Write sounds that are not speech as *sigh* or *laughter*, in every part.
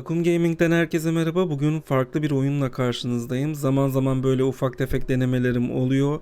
Dakun Gaming'den herkese merhaba. Bugün farklı bir oyunla karşınızdayım. Zaman zaman böyle ufak tefek denemelerim oluyor.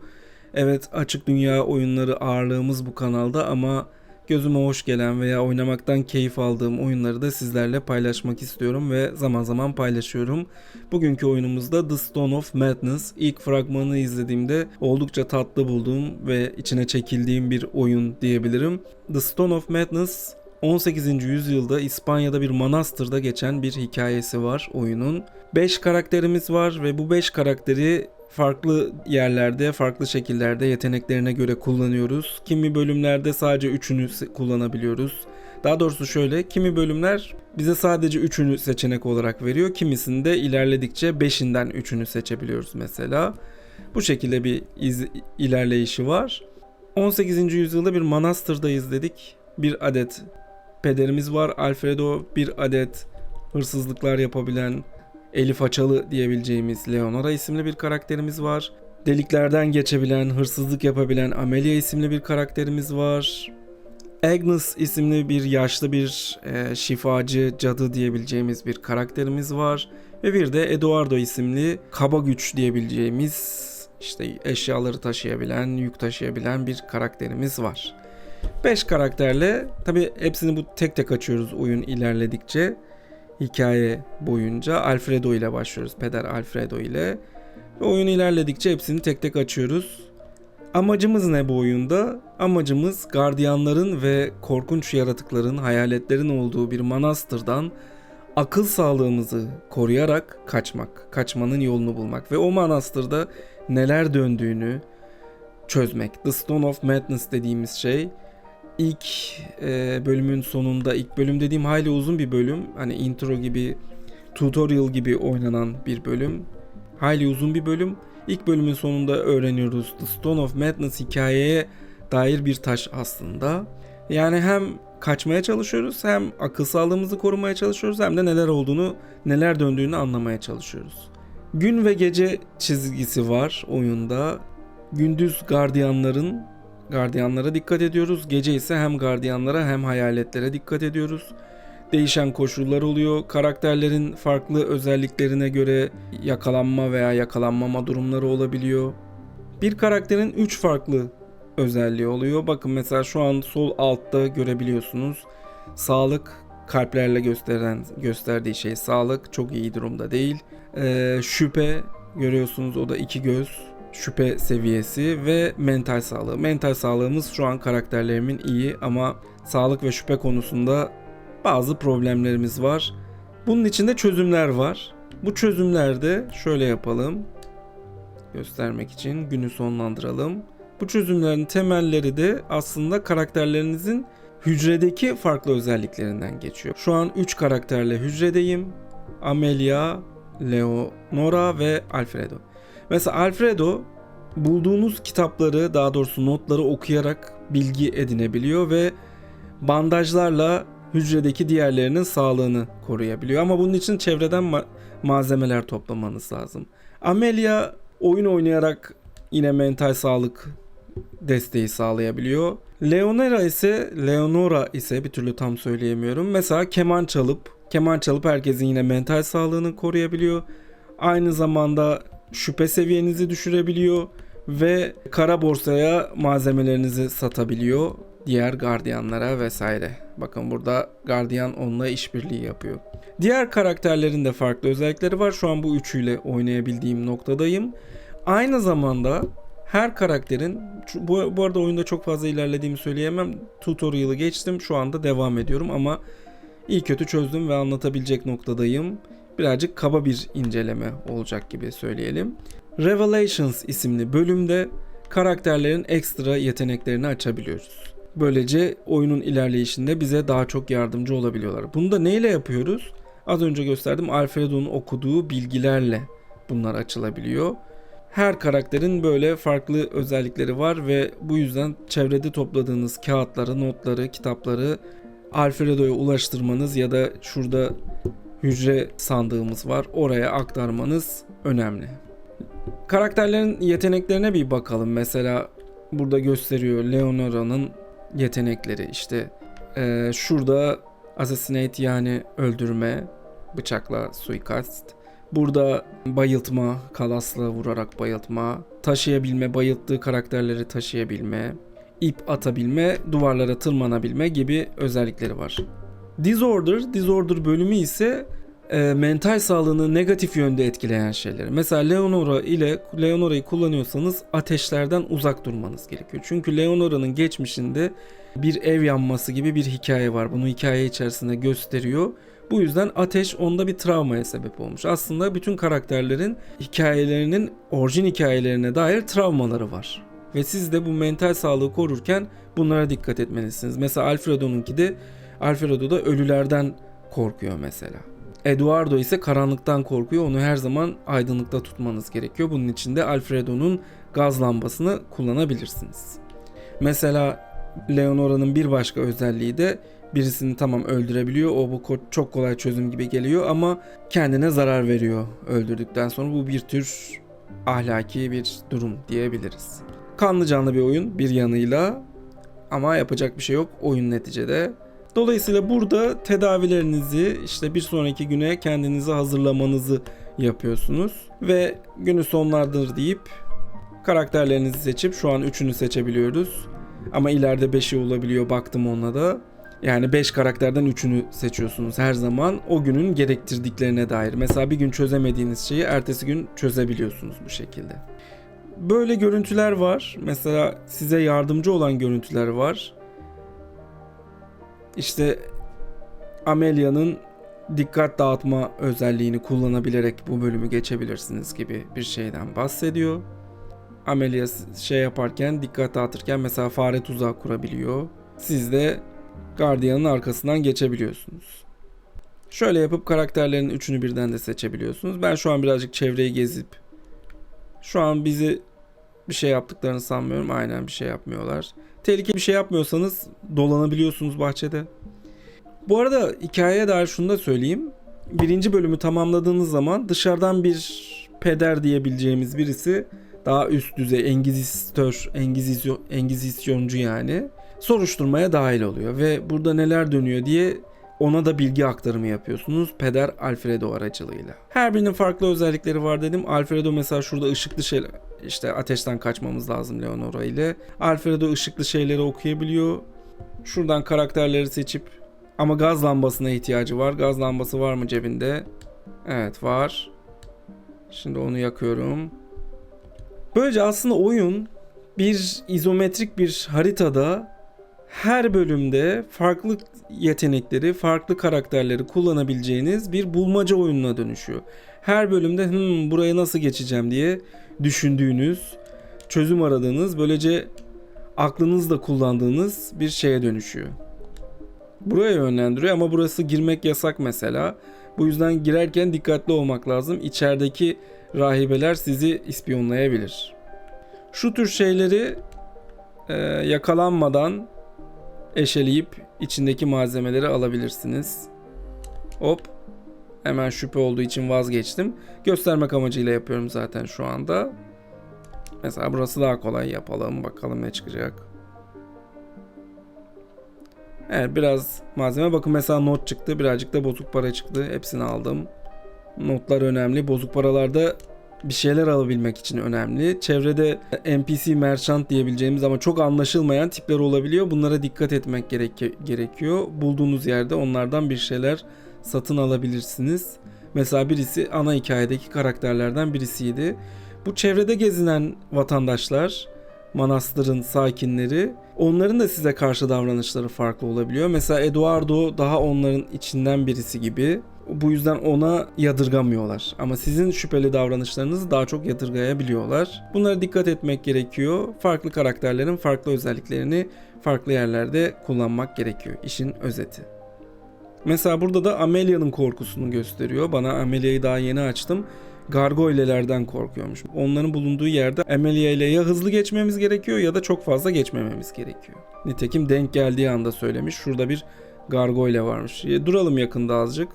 Evet açık dünya oyunları ağırlığımız bu kanalda ama gözüme hoş gelen veya oynamaktan keyif aldığım oyunları da sizlerle paylaşmak istiyorum ve zaman zaman paylaşıyorum. Bugünkü oyunumuzda The Stone of Madness. İlk fragmanı izlediğimde oldukça tatlı bulduğum ve içine çekildiğim bir oyun diyebilirim. The Stone of Madness 18. yüzyılda İspanya'da bir manastırda geçen bir hikayesi var oyunun. 5 karakterimiz var ve bu 5 karakteri farklı yerlerde, farklı şekillerde yeteneklerine göre kullanıyoruz. Kimi bölümlerde sadece 3'ünü kullanabiliyoruz. Daha doğrusu şöyle, kimi bölümler bize sadece 3'ünü seçenek olarak veriyor. Kimisinde ilerledikçe 5'inden 3'ünü seçebiliyoruz mesela. Bu şekilde bir iz, ilerleyişi var. 18. yüzyılda bir manastırdayız dedik. Bir adet pederimiz var. Alfredo bir adet hırsızlıklar yapabilen Elif Açalı diyebileceğimiz Leonora isimli bir karakterimiz var. Deliklerden geçebilen, hırsızlık yapabilen Amelia isimli bir karakterimiz var. Agnes isimli bir yaşlı bir e, şifacı cadı diyebileceğimiz bir karakterimiz var. Ve bir de Eduardo isimli kaba güç diyebileceğimiz işte eşyaları taşıyabilen, yük taşıyabilen bir karakterimiz var. 5 karakterle tabi hepsini bu tek tek açıyoruz oyun ilerledikçe. Hikaye boyunca Alfredo ile başlıyoruz. Peder Alfredo ile. Ve oyun ilerledikçe hepsini tek tek açıyoruz. Amacımız ne bu oyunda? Amacımız gardiyanların ve korkunç yaratıkların, hayaletlerin olduğu bir manastırdan akıl sağlığımızı koruyarak kaçmak, kaçmanın yolunu bulmak ve o manastırda neler döndüğünü çözmek. The Stone of Madness dediğimiz şey ilk e, bölümün sonunda ilk bölüm dediğim hayli uzun bir bölüm. Hani intro gibi tutorial gibi oynanan bir bölüm. Hayli uzun bir bölüm. İlk bölümün sonunda öğreniyoruz The Stone of Madness hikayeye dair bir taş aslında. Yani hem kaçmaya çalışıyoruz hem akıl sağlığımızı korumaya çalışıyoruz hem de neler olduğunu, neler döndüğünü anlamaya çalışıyoruz. Gün ve gece çizgisi var oyunda. Gündüz gardiyanların Gardiyanlara dikkat ediyoruz. Gece ise hem gardiyanlara hem hayaletlere dikkat ediyoruz. Değişen koşullar oluyor. Karakterlerin farklı özelliklerine göre yakalanma veya yakalanmama durumları olabiliyor. Bir karakterin 3 farklı özelliği oluyor. Bakın mesela şu an sol altta görebiliyorsunuz. Sağlık kalplerle gösteren gösterdiği şey sağlık çok iyi durumda değil. Ee, şüphe görüyorsunuz o da iki göz şüphe seviyesi ve mental sağlığı. Mental sağlığımız şu an karakterlerimin iyi ama sağlık ve şüphe konusunda bazı problemlerimiz var. Bunun içinde çözümler var. Bu çözümlerde şöyle yapalım. Göstermek için günü sonlandıralım. Bu çözümlerin temelleri de aslında karakterlerinizin hücredeki farklı özelliklerinden geçiyor. Şu an 3 karakterle hücredeyim. Amelia, Leonora ve Alfredo. Mesela Alfredo bulduğunuz kitapları daha doğrusu notları okuyarak bilgi edinebiliyor ve bandajlarla hücredeki diğerlerinin sağlığını koruyabiliyor. Ama bunun için çevreden ma- malzemeler toplamanız lazım. Amelia oyun oynayarak yine mental sağlık desteği sağlayabiliyor. Leonora ise Leonora ise bir türlü tam söyleyemiyorum. Mesela keman çalıp keman çalıp herkesin yine mental sağlığını koruyabiliyor. Aynı zamanda şüphe seviyenizi düşürebiliyor ve kara borsaya malzemelerinizi satabiliyor diğer gardiyanlara vesaire. Bakın burada gardiyan onunla işbirliği yapıyor. Diğer karakterlerin de farklı özellikleri var. Şu an bu üçüyle oynayabildiğim noktadayım. Aynı zamanda her karakterin bu, bu arada oyunda çok fazla ilerlediğimi söyleyemem. Tutorial'ı geçtim. Şu anda devam ediyorum ama iyi kötü çözdüm ve anlatabilecek noktadayım birazcık kaba bir inceleme olacak gibi söyleyelim. Revelations isimli bölümde karakterlerin ekstra yeteneklerini açabiliyoruz. Böylece oyunun ilerleyişinde bize daha çok yardımcı olabiliyorlar. Bunu da neyle yapıyoruz? Az önce gösterdim Alfredo'nun okuduğu bilgilerle bunlar açılabiliyor. Her karakterin böyle farklı özellikleri var ve bu yüzden çevrede topladığınız kağıtları, notları, kitapları Alfredo'ya ulaştırmanız ya da şurada hücre sandığımız var. Oraya aktarmanız önemli. Karakterlerin yeteneklerine bir bakalım. Mesela burada gösteriyor Leonora'nın yetenekleri. İşte e, şurada assassinate yani öldürme. bıçakla suikast. Burada bayıltma, kalasla vurarak bayıltma, taşıyabilme, bayılttığı karakterleri taşıyabilme, ip atabilme, duvarlara tırmanabilme gibi özellikleri var. Disorder, Disorder bölümü ise e, mental sağlığını negatif yönde etkileyen şeyleri. Mesela Leonora ile Leonora'yı kullanıyorsanız ateşlerden uzak durmanız gerekiyor. Çünkü Leonora'nın geçmişinde bir ev yanması gibi bir hikaye var. Bunu hikaye içerisinde gösteriyor. Bu yüzden ateş onda bir travmaya sebep olmuş. Aslında bütün karakterlerin hikayelerinin orijin hikayelerine dair travmaları var. Ve siz de bu mental sağlığı korurken bunlara dikkat etmelisiniz. Mesela Alfredo'nunki de Alfredo da ölülerden korkuyor mesela. Eduardo ise karanlıktan korkuyor. Onu her zaman aydınlıkta tutmanız gerekiyor. Bunun için de Alfredo'nun gaz lambasını kullanabilirsiniz. Mesela Leonora'nın bir başka özelliği de birisini tamam öldürebiliyor. O bu çok kolay çözüm gibi geliyor ama kendine zarar veriyor öldürdükten sonra. Bu bir tür ahlaki bir durum diyebiliriz. Kanlı canlı bir oyun bir yanıyla ama yapacak bir şey yok oyun neticede. Dolayısıyla burada tedavilerinizi işte bir sonraki güne kendinizi hazırlamanızı yapıyorsunuz ve günü sonlardır deyip karakterlerinizi seçip şu an 3'ünü seçebiliyoruz. Ama ileride 5'i olabiliyor baktım onunla da. Yani 5 karakterden 3'ünü seçiyorsunuz her zaman o günün gerektirdiklerine dair. Mesela bir gün çözemediğiniz şeyi ertesi gün çözebiliyorsunuz bu şekilde. Böyle görüntüler var. Mesela size yardımcı olan görüntüler var. İşte Amelia'nın dikkat dağıtma özelliğini kullanabilerek bu bölümü geçebilirsiniz gibi bir şeyden bahsediyor. Amelia şey yaparken dikkat dağıtırken mesela fare tuzağı kurabiliyor. Siz de gardiyanın arkasından geçebiliyorsunuz. Şöyle yapıp karakterlerin üçünü birden de seçebiliyorsunuz. Ben şu an birazcık çevreyi gezip şu an bizi bir şey yaptıklarını sanmıyorum. Aynen bir şey yapmıyorlar. Tehlikeli bir şey yapmıyorsanız dolanabiliyorsunuz bahçede. Bu arada hikayeye dair şunu da söyleyeyim. Birinci bölümü tamamladığınız zaman dışarıdan bir peder diyebileceğimiz birisi daha üst düzey engizistör, engizisyon, engizisyoncu yani soruşturmaya dahil oluyor ve burada neler dönüyor diye ona da bilgi aktarımı yapıyorsunuz Peder Alfredo aracılığıyla. Her birinin farklı özellikleri var dedim. Alfredo mesela şurada ışıklı şey işte ateşten kaçmamız lazım Leonora ile. Alfredo ışıklı şeyleri okuyabiliyor. Şuradan karakterleri seçip ama gaz lambasına ihtiyacı var. Gaz lambası var mı cebinde? Evet var. Şimdi onu yakıyorum. Böylece aslında oyun bir izometrik bir haritada her bölümde farklı yetenekleri, farklı karakterleri kullanabileceğiniz bir bulmaca oyununa dönüşüyor. Her bölümde hmm, buraya nasıl geçeceğim diye düşündüğünüz, çözüm aradığınız, böylece aklınızda kullandığınız bir şeye dönüşüyor. Buraya yönlendiriyor ama burası girmek yasak mesela. Bu yüzden girerken dikkatli olmak lazım. İçerideki rahibeler sizi ispiyonlayabilir. Şu tür şeyleri e, yakalanmadan eşeleyip içindeki malzemeleri alabilirsiniz. Hop. Hemen şüphe olduğu için vazgeçtim. Göstermek amacıyla yapıyorum zaten şu anda. Mesela burası daha kolay yapalım. Bakalım ne çıkacak. Evet biraz malzeme. Bakın mesela not çıktı. Birazcık da bozuk para çıktı. Hepsini aldım. Notlar önemli. Bozuk paralarda bir şeyler alabilmek için önemli. Çevrede NPC merchant diyebileceğimiz ama çok anlaşılmayan tipler olabiliyor. Bunlara dikkat etmek gerek gerekiyor. Bulduğunuz yerde onlardan bir şeyler satın alabilirsiniz. Mesela birisi ana hikayedeki karakterlerden birisiydi. Bu çevrede gezinen vatandaşlar, manastırın sakinleri, onların da size karşı davranışları farklı olabiliyor. Mesela Eduardo daha onların içinden birisi gibi bu yüzden ona yadırgamıyorlar. Ama sizin şüpheli davranışlarınızı daha çok yadırgayabiliyorlar. Bunlara dikkat etmek gerekiyor. Farklı karakterlerin farklı özelliklerini farklı yerlerde kullanmak gerekiyor. İşin özeti. Mesela burada da Amelia'nın korkusunu gösteriyor. Bana Amelia'yı daha yeni açtım. Gargoylelerden korkuyormuş. Onların bulunduğu yerde Amelia ile ya hızlı geçmemiz gerekiyor ya da çok fazla geçmememiz gerekiyor. Nitekim denk geldiği anda söylemiş. Şurada bir gargoyle varmış. Duralım yakında azıcık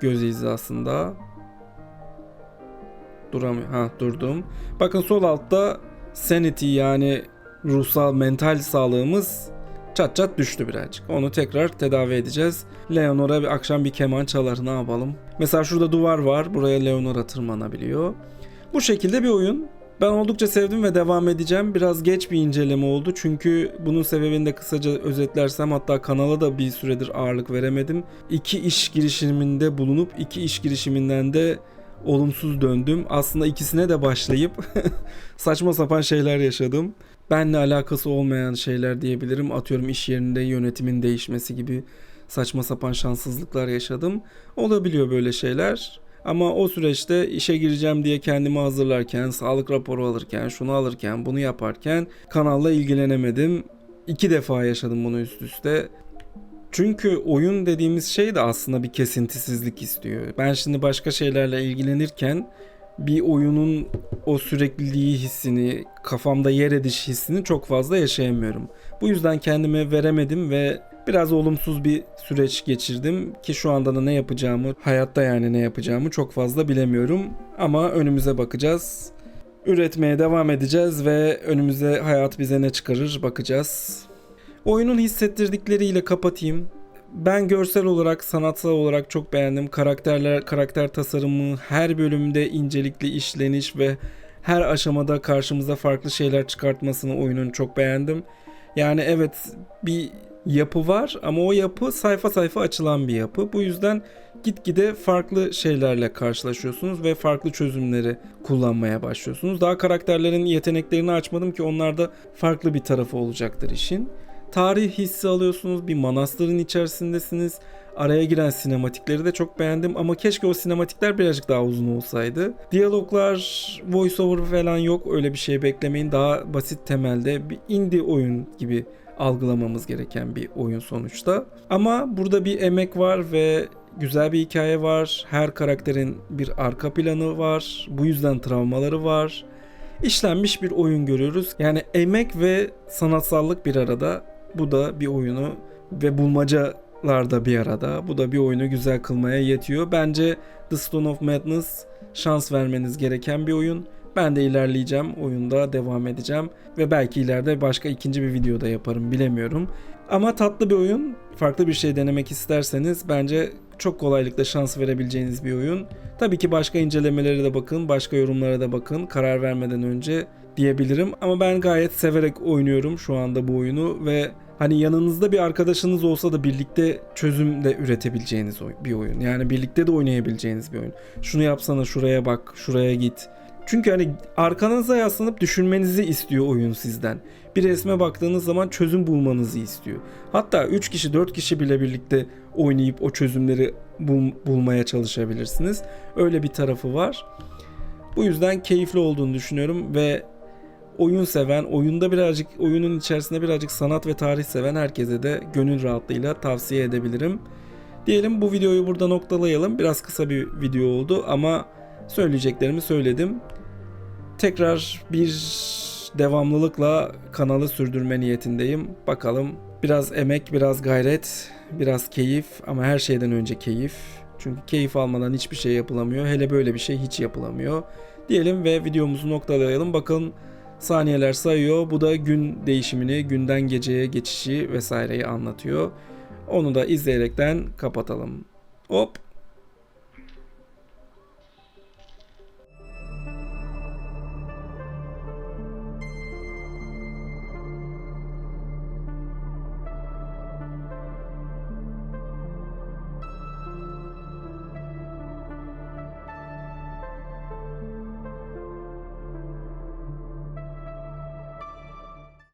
göz hizasında. Duramıyor. Ha durdum. Bakın sol altta sanity yani ruhsal mental sağlığımız çat çat düştü birazcık. Onu tekrar tedavi edeceğiz. Leonora bir akşam bir keman çalar ne yapalım. Mesela şurada duvar var. Buraya Leonora tırmanabiliyor. Bu şekilde bir oyun. Ben oldukça sevdim ve devam edeceğim. Biraz geç bir inceleme oldu çünkü bunun sebebini de kısaca özetlersem hatta kanala da bir süredir ağırlık veremedim. İki iş girişiminde bulunup iki iş girişiminden de olumsuz döndüm. Aslında ikisine de başlayıp *laughs* saçma sapan şeyler yaşadım. Benle alakası olmayan şeyler diyebilirim. Atıyorum iş yerinde yönetimin değişmesi gibi saçma sapan şanssızlıklar yaşadım. Olabiliyor böyle şeyler. Ama o süreçte işe gireceğim diye kendimi hazırlarken, sağlık raporu alırken, şunu alırken, bunu yaparken kanalla ilgilenemedim. İki defa yaşadım bunu üst üste. Çünkü oyun dediğimiz şey de aslında bir kesintisizlik istiyor. Ben şimdi başka şeylerle ilgilenirken bir oyunun o sürekliliği hissini, kafamda yer ediş hissini çok fazla yaşayamıyorum. Bu yüzden kendime veremedim ve biraz olumsuz bir süreç geçirdim ki şu anda da ne yapacağımı, hayatta yani ne yapacağımı çok fazla bilemiyorum. Ama önümüze bakacağız. Üretmeye devam edeceğiz ve önümüze hayat bize ne çıkarır bakacağız. Oyunun hissettirdikleriyle kapatayım. Ben görsel olarak, sanatsal olarak çok beğendim. Karakterler, karakter tasarımı, her bölümde incelikli işleniş ve her aşamada karşımıza farklı şeyler çıkartmasını oyunun çok beğendim. Yani evet bir yapı var ama o yapı sayfa sayfa açılan bir yapı. Bu yüzden gitgide farklı şeylerle karşılaşıyorsunuz ve farklı çözümleri kullanmaya başlıyorsunuz. Daha karakterlerin yeteneklerini açmadım ki onlarda farklı bir tarafı olacaktır işin. Tarih hissi alıyorsunuz, bir manastırın içerisindesiniz. Araya giren sinematikleri de çok beğendim ama keşke o sinematikler birazcık daha uzun olsaydı. Diyaloglar, voice over falan yok öyle bir şey beklemeyin. Daha basit temelde bir indie oyun gibi algılamamız gereken bir oyun sonuçta. Ama burada bir emek var ve güzel bir hikaye var. Her karakterin bir arka planı var. Bu yüzden travmaları var. İşlenmiş bir oyun görüyoruz. Yani emek ve sanatsallık bir arada. Bu da bir oyunu ve bulmacalar da bir arada. Bu da bir oyunu güzel kılmaya yetiyor. Bence The Stone of Madness şans vermeniz gereken bir oyun. Ben de ilerleyeceğim. Oyunda devam edeceğim. Ve belki ileride başka ikinci bir videoda yaparım bilemiyorum. Ama tatlı bir oyun. Farklı bir şey denemek isterseniz bence çok kolaylıkla şans verebileceğiniz bir oyun. Tabii ki başka incelemelere de bakın, başka yorumlara da bakın karar vermeden önce diyebilirim. Ama ben gayet severek oynuyorum şu anda bu oyunu ve hani yanınızda bir arkadaşınız olsa da birlikte çözüm de üretebileceğiniz bir oyun. Yani birlikte de oynayabileceğiniz bir oyun. Şunu yapsana şuraya bak, şuraya git. Çünkü hani arkanıza yaslanıp düşünmenizi istiyor oyun sizden. Bir resme baktığınız zaman çözüm bulmanızı istiyor. Hatta 3 kişi 4 kişi bile birlikte oynayıp o çözümleri bul- bulmaya çalışabilirsiniz. Öyle bir tarafı var. Bu yüzden keyifli olduğunu düşünüyorum ve oyun seven, oyunda birazcık oyunun içerisinde birazcık sanat ve tarih seven herkese de gönül rahatlığıyla tavsiye edebilirim. Diyelim bu videoyu burada noktalayalım. Biraz kısa bir video oldu ama söyleyeceklerimi söyledim. Tekrar bir devamlılıkla kanalı sürdürme niyetindeyim. Bakalım biraz emek, biraz gayret, biraz keyif ama her şeyden önce keyif. Çünkü keyif almadan hiçbir şey yapılamıyor. Hele böyle bir şey hiç yapılamıyor. Diyelim ve videomuzu noktalayalım. Bakın saniyeler sayıyor. Bu da gün değişimini, günden geceye geçişi vesaireyi anlatıyor. Onu da izleyerekten kapatalım. Hop